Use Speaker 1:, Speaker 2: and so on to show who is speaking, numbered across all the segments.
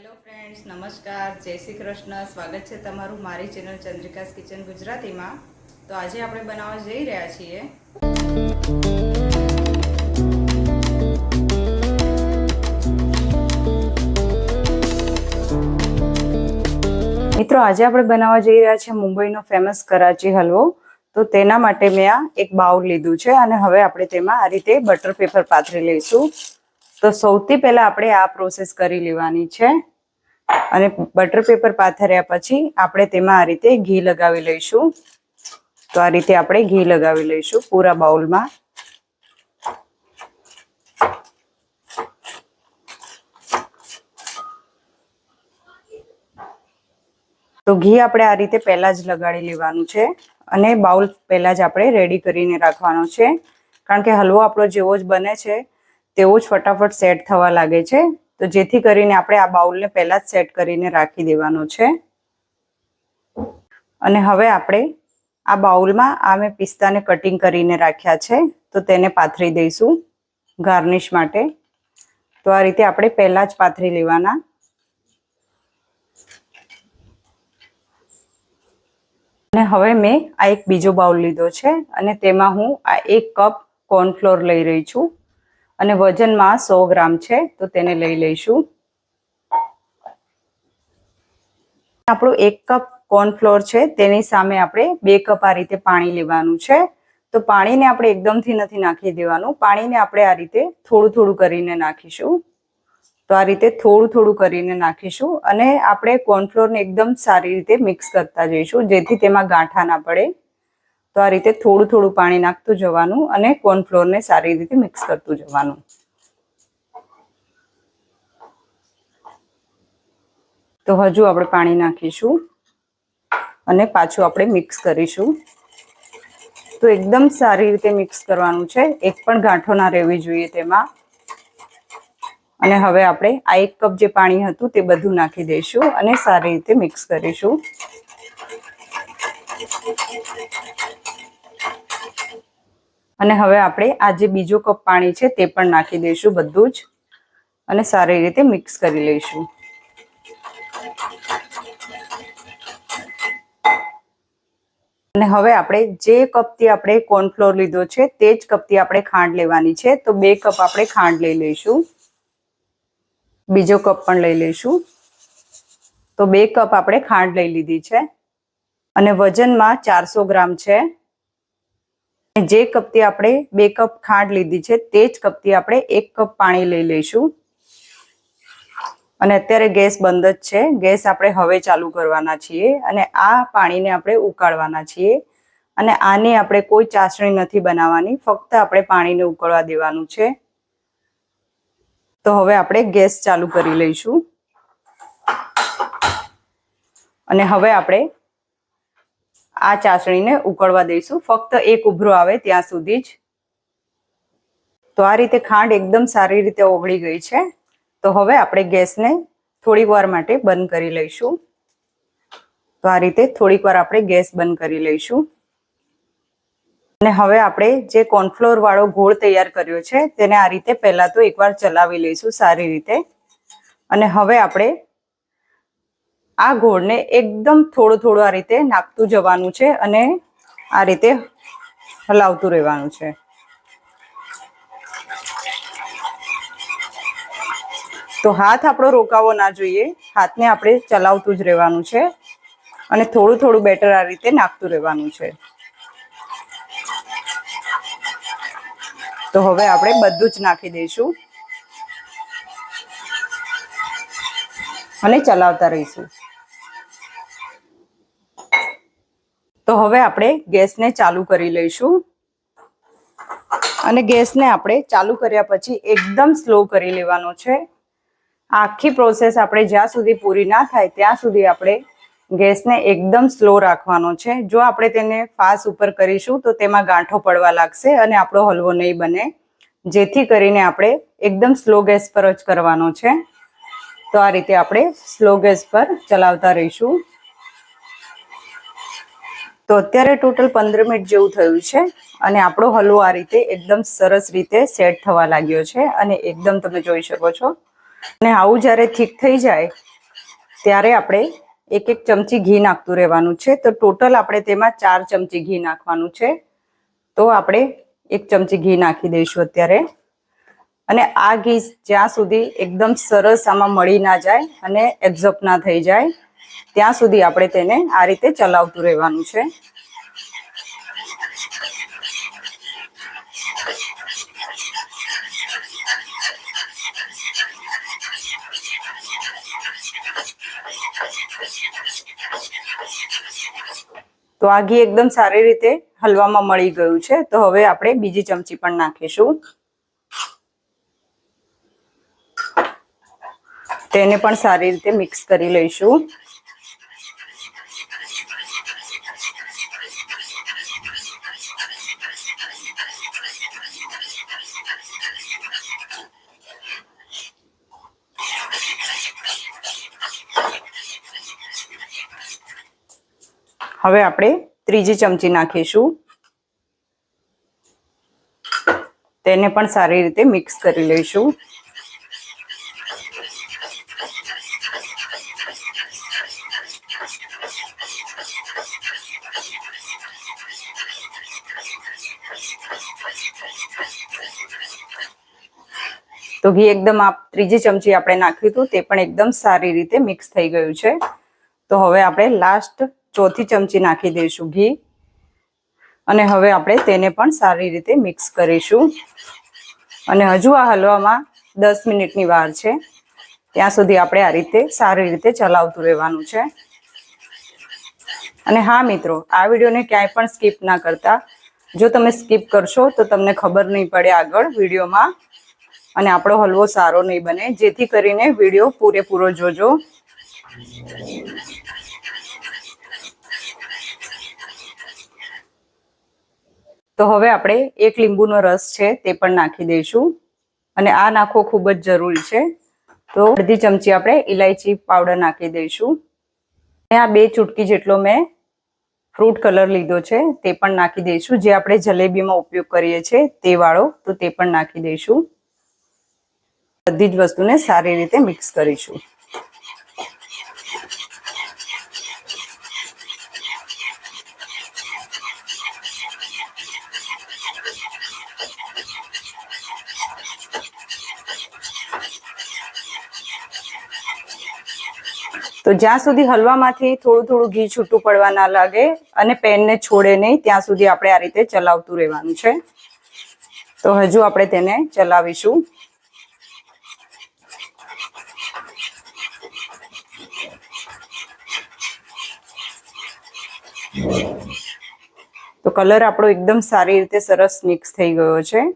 Speaker 1: Hello friends, નમસ્કાર, જય શ્રી કૃષ્ણ. સ્વાગત છે તમારું મારી ચેનલ ચંદ્રિકાસ કિચન ગુજરાતીમાં. તો આજે આપણે બનાવવા જઈ રહ્યા છીએ. મિત્રો, આજે આપણે બનાવવા જઈ રહ્યા છીએ મુંબઈનો ફેમસ કરાચી હલવો. તો તેના માટે મેં આ એક બાઉલ લીધું છે અને હવે આપણે તેમાં આ રીતે બટર પેપર પાથરી લઈશું. તો સૌથી પહેલા આપણે આ પ્રોસેસ કરી લેવાની છે. અને બટર પેપર પાથર્યા પછી આપણે તેમાં આ રીતે ઘી લગાવી લઈશું. તો આ રીતે આપણે ઘી લગાવી લઈશું પૂરા બાઉલમાં. તો ઘી આપણે આ રીતે પહેલા જ લગાડી લેવાનું છે અને બાઉલ પહેલા જ આપણે રેડી કરીને રાખવાનો છે. કારણ કે હલવો આપણો જેવો જ બને છે, તેવો જ ફટાફટ સેટ થવા લાગે છે. તો જેથી કરીને આપણે આ બાઉલને પહેલાં જ સેટ કરીને રાખી દેવાનો છે. અને હવે આપણે આ બાઉલમાં આ મેં પિસ્તાને કટિંગ કરીને રાખ્યા છે, તો તેને પાથરી દઈશું ગાર્નિશ માટે. તો આ રીતે આપણે પહેલાં જ પાથરી લેવાના. અને હવે મેં આ એક બીજો બાઉલ લીધો છે, અને તેમાં હું આ એક કપ કોર્નફ્લોર લઈ રહી છું. અને વજનમાં સો ગ્રામ છે, તો તેને લઈ લઈશું. આપણું એક કપ કોર્નફ્લોર છે, તેની સામે આપણે બે કપ આ રીતે પાણી લેવાનું છે. તો પાણીને આપણે એકદમથી નથી નાખી દેવાનું. પાણીને આપણે આ રીતે થોડું થોડું કરીને નાખીશું. તો આ રીતે થોડું થોડું કરીને નાખીશું અને આપણે કોર્નફ્લોરને એકદમ સારી રીતે મિક્સ કરતા જઈશું, જેથી તેમાં ગાંઠા ના પડે. આ રીતે થોડું થોડું પાણી નાખતું જવાનું અને કોર્નફ્લોરને સારી રીતે મિક્સ કરતું જવાનું. તો હજુ આપણે પાણી નાખીશું અને પાછું આપણે મિક્સ કરીશું. તો એકદમ સારી રીતે મિક્સ કરવાનું છે. એક પણ ગાંઠો ના રહેવી જોઈએ તેમાં. અને હવે આપણે આ એક કપ જે પાણી હતું તે બધું નાખી દઈશું અને સારી રીતે મિક્સ કરીશું. અને હવે આપણે આ જે બીજો કપ પાણી છે તે પણ નાખી દઈશું બધું જ. અને સારી રીતે મિક્સ કરી લઈશું. અને હવે આપણે જે કપથી આપણે કોર્નફ્લોર લીધો છે તે જ કપથી આપણે ખાંડ લેવાની છે. તો બે કપ આપણે ખાંડ લઈ લઈશું. બીજો કપ પણ લઈ લઈશું. તો બે કપ આપણે ખાંડ લઈ લીધી છે. અને વજનમાં ચારસો ગ્રામ છે. જે કપથી આપણે બે કપ ખાંડ લીધી છે, તે જ કપથી આપણે એક કપ પાણી લઈ લઈશું. અને અત્યારે ગેસ બંધ જ છે. ગેસ આપણે હવે ચાલુ કરવાના છીએ અને આ પાણીને આપણે ઉકાળવાના છીએ. અને આની આપણે કોઈ ચાસણી નથી બનાવવાની, ફક્ત આપણે પાણીને ઉકળવા દેવાનું છે. તો હવે આપણે ગેસ ચાલુ કરી લઈશું. અને હવે આપણે આ ચાસણીને ઉકળવા દઈશું. ફક્ત એક ઉભરો આવે ત્યાં સુધી જ. તો આ રીતે ખાંડ એકદમ સારી રીતે ઓગળી ગઈ છે. તો હવે આપણે ગેસને થોડીક વાર માટે બંધ કરી લઈશું. તો આ રીતે થોડીક વાર આપણે ગેસ બંધ કરી લઈશું. અને હવે આપણે જે કોર્નફ્લોર વાળો ઘોળ તૈયાર કર્યો છે, તેને આ રીતે પહેલા તો એકવાર ચલાવી લઈશું સારી રીતે. અને હવે આપણે આ ગોળને એકદમ થોડું થોડું આ રીતે નાખતું જવાનું છે અને આ રીતે હલાવતું રહેવાનું છે. તો હાથ આપણો રોકાવો ના જોઈએ. હાથને આપણે ચલાવતું જ રહેવાનું છે અને થોડું થોડું બેટર આ રીતે નાખતું રહેવાનું છે. તો હવે આપણે બધું જ નાખી દઈશું અને ચલાવતા રહીશું. તો હવે આપણે ગેસને ચાલુ કરી લઈશું. અને ગેસને આપણે ચાલુ કર્યા પછી એકદમ સ્લો કરી લેવાનો છે. આખી પ્રોસેસ આપણે જ્યાં સુધી પૂરી ના થાય ત્યાં સુધી આપણે ગેસને એકદમ સ્લો રાખવાનો છે. જો આપણે તેને ફાસ ઉપર કરીશું તો તેમાં ગાંઠો પડવા લાગશે અને આપણો હલવો નહીં બને. જેથી કરીને આપણે એકદમ સ્લો ગેસ પર જ કરવાનો છે. તો આ રીતે આપણે સ્લો ગેસ પર ચલાવતા રહીશું. તો અત્યારે ટોટલ પંદર મિનિટ જેવું થયું છે અને આપણો હલવો આ રીતે એકદમ સરસ રીતે સેટ થવા લાગ્યો છે અને એકદમ તમે જોઈ શકો છો. અને આવું જ્યારે ઠીક થઈ જાય, ત્યારે આપણે એક એક ચમચી ઘી નાખતું રહેવાનું છે. તો ટોટલ આપણે તેમાં ચાર ચમચી ઘી નાખવાનું છે. તો આપણે એક ચમચી ઘી નાખી દઈશું અત્યારે. અને આ ઘી જ્યાં સુધી એકદમ સરસ આમાં મળી ના જાય અને એબ્ઝોર્બ ના થઈ જાય ત્યાં સુધી આપણે તેને આ રીતે ચલાવતું રહેવાનું છે. તો આ ઘી એકદમ સારી રીતે હલવામાં મળી ગયું છે. તો હવે આપણે બીજી ચમચી પણ નાખીશું. તેને પણ સારી રીતે મિક્સ કરી લઈશું. હવે આપણે ત્રીજી ચમચી નાખીશું. તેને પણ સારી રીતે મિક્સ કરી લઈશું. તો ઘી એકદમ આ ત્રીજી ચમચી આપણે નાખ્યું હતું, તે પણ એકદમ સારી રીતે મિક્સ થઈ ગયું છે. તો હવે આપણે લાસ્ટ ચોથી ચમચી નાખી દઈશું ઘી. અને હવે આપણે તેને પણ સારી રીતે મિક્સ કરીશું. અને હજુ આ હલવામાં દસ મિનિટની વાર છે. ત્યાં સુધી આપણે આ રીતે સારી રીતે ચલાવતું રહેવાનું છે. અને હા મિત્રો, આ વિડીયોને ક્યાંય પણ સ્કીપ ના કરતા. જો તમે સ્કીપ કરશો તો તમને ખબર નહીં પડે આગળ વિડીયોમાં. અને આપણો હલવો સારો નહીં બને. જેથી કરીને વીડિયો પૂરેપૂરો જોજો. તો હવે આપણે એક લીંબુનો રસ છે તે પણ નાખી દઈશું. અને આ નાખવો ખૂબ જ જરૂરી છે. તો અડધી ચમચી આપણે ઇલાયચી પાવડર નાખી દઈશું. અને આ બે ચૂટકી જેટલો મેં ફ્રૂટ કલર લીધો છે તે પણ નાખી દઈશું. જે આપણે જલેબીમાં ઉપયોગ કરીએ છીએ તે વાળો, તો તે પણ નાખી દઈશું. બધી જ વસ્તુને સારી રીતે મિક્સ કરીશું. તો જ્યાં સુધી હલવામાંથી થોડું થોડું ઘી છૂટું પડવા ના લાગે અને પેનને છોડે નહીં, ત્યાં સુધી આપણે આ રીતે ચલાવતું રહેવાનું છે. તો હજુ આપણે તેને ચલાવીશું. તો કલર આપણો એકદમ સારી રીતે સરસ મિક્સ થઈ ગયો છે.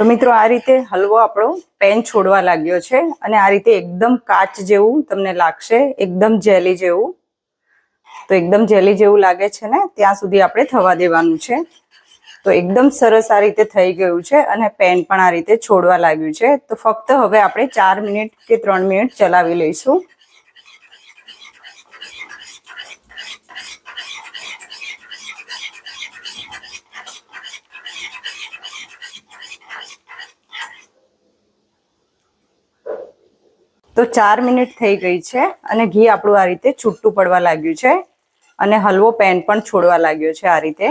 Speaker 1: તો મિત્રો આ રીતે હલવો આપણો પેન છોડવા લાગ્યો છે અને આ રીતે એકદમ કાચ જેવું તમને લાગશે, એકદમ જેલી જેવું. તો એકદમ જેલી જેવું લાગે છે ને, ત્યાં સુધી આપણે થવા દેવાનું છે. તો એકદમ સરસ આ રીતે થઈ ગયું છે અને પેન પણ આ રીતે છોડવા લાગ્યું છે. તો ફક્ત હવે આપણે ચાર મિનિટ કે ત્રણ મિનિટ ચલાવી લઈશું. તો ચાર મિનિટ થઈ ગઈ છે અને ઘી આપણું આ રીતે છૂટું પડવા લાગ્યું છે અને હલવો પેન પણ છોડવા લાગ્યો છે આ રીતે.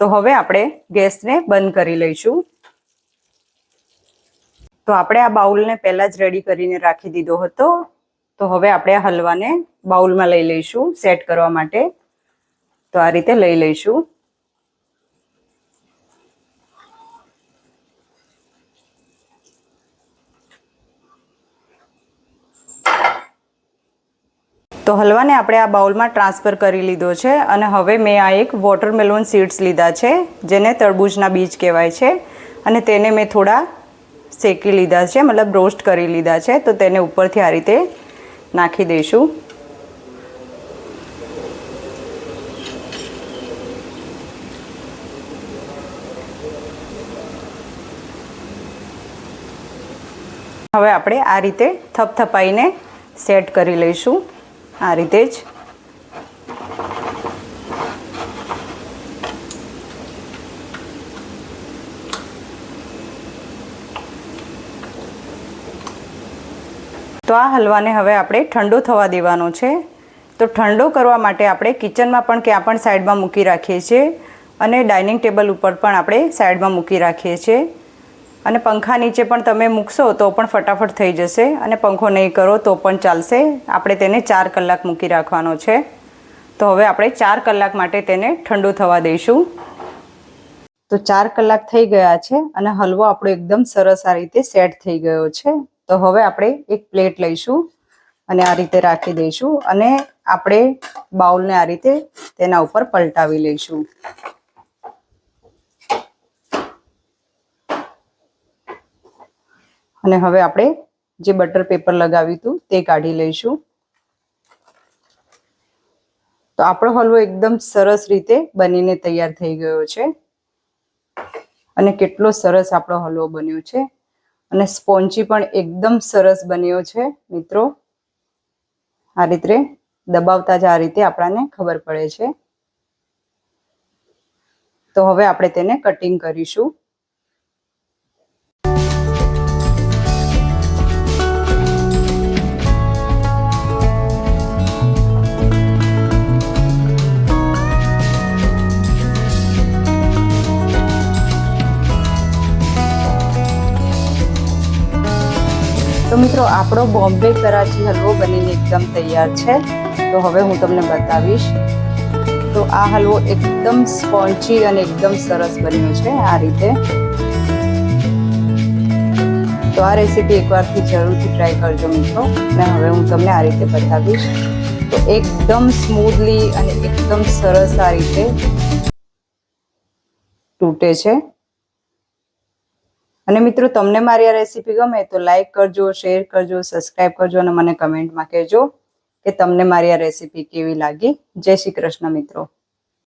Speaker 1: તો હવે આપણે ગેસને બંધ કરી લઈશું. તો આપણે આ બાઉલને પહેલાં જ રેડી કરીને રાખી દીધો હતો. તો હવે આપણે આ હલવાને બાઉલમાં લઈ લઈશું સેટ કરવા માટે. તો આ રીતે લઈ લઈશું. તો હલવાને આપણે આ બાઉલમાં ટ્રાન્સફર કરી લીધો છે અને હવે મેં આ એક વોટરમેલોન સીડ્સ લીધા છે, જેને તરબૂચના બીજ કહેવાય છે. અને તેને મેં થોડા શેકી લીધા છે, મતલબ રોસ્ટ કરી લીધા છે, તો તેને ઉપરથી આ રીતે નાખી દઈશું. હવે આપણે આ રીતે થપથપાઈને સેટ કરી લઈશું. આ રીતે જ. તો આ હલવાને હવે આપણે ઠંડો થવા દેવાનો છે. તો ઠંડો કરવા માટે આપણે કિચનમાં પણ ક્યાં પણ સાઈડમાં મૂકી રાખીએ છીએ અને ડાઇનિંગ ટેબલ ઉપર પણ આપણે સાઈડમાં મૂકી રાખીએ છીએ. અને પંખા નીચે પણ તમે મૂકશો તો પણ ફટાફટ થઈ જશે. અને પંખો નહીં કરો તો પણ ચાલશે. આપણે તેને ચાર કલાક મૂકી રાખવાનો છે. તો હવે આપણે ચાર કલાક માટે તેને ઠંડુ થવા દઈશું. તો ચાર કલાક થઈ ગયા છે અને હલવો આપણો એકદમ સરસ આ રીતે સેટ થઈ ગયો છે. તો હવે આપણે એક પ્લેટ લઈશું અને આ રીતે રાખી દઈશું અને આપણે બાઉલને આ રીતે તેના ઉપર પલટાવી લઈશું. અને હવે આપણે જે બટર પેપર લગાવ્યું હતું તે કાઢી લઈશું. તો આપણો હલવો એકદમ સરસ રીતે બનીને તૈયાર થઈ ગયો છે. અને કેટલો સરસ આપણો હલવો બન્યો છે. અને સ્પોન્ચી પણ એકદમ સરસ બન્યો છે, મિત્રો. આ રીતે દબાવતા જ આ રીતે આપણને ખબર પડે છે. તો હવે આપણે તેને કટિંગ કરીશું. તો મિત્રો, આપણો બોમ્બે કરાચી હલવો બનીને એકદમ તૈયાર છે. તો હવે હું તમને બતાવીશ. તો આ હલવો એકદમ સ્પોન્ચી અને એકદમ સરસ બન્યો છે આ રીતે. તો આ રેસીપી એકવારથી જરૂરથી ટ્રાય કરજો મિત્રો. અને હવે હું તમને આ રીતે બતાવીશ. તો એકદમ સ્મૂથલી અને એકદમ સરસ આ રીતે તૂટે છે. અને મિત્રો, તમને મારી આ રેસીપી ગમે તો લાઈક કરજો શેર કરજો સબસ્ક્રાઈબ કરજો અને મને કમેન્ટમાં કહેજો કે તમને મારી આ રેસીપી કેવી લાગી. જય શ્રી કૃષ્ણ મિત્રો.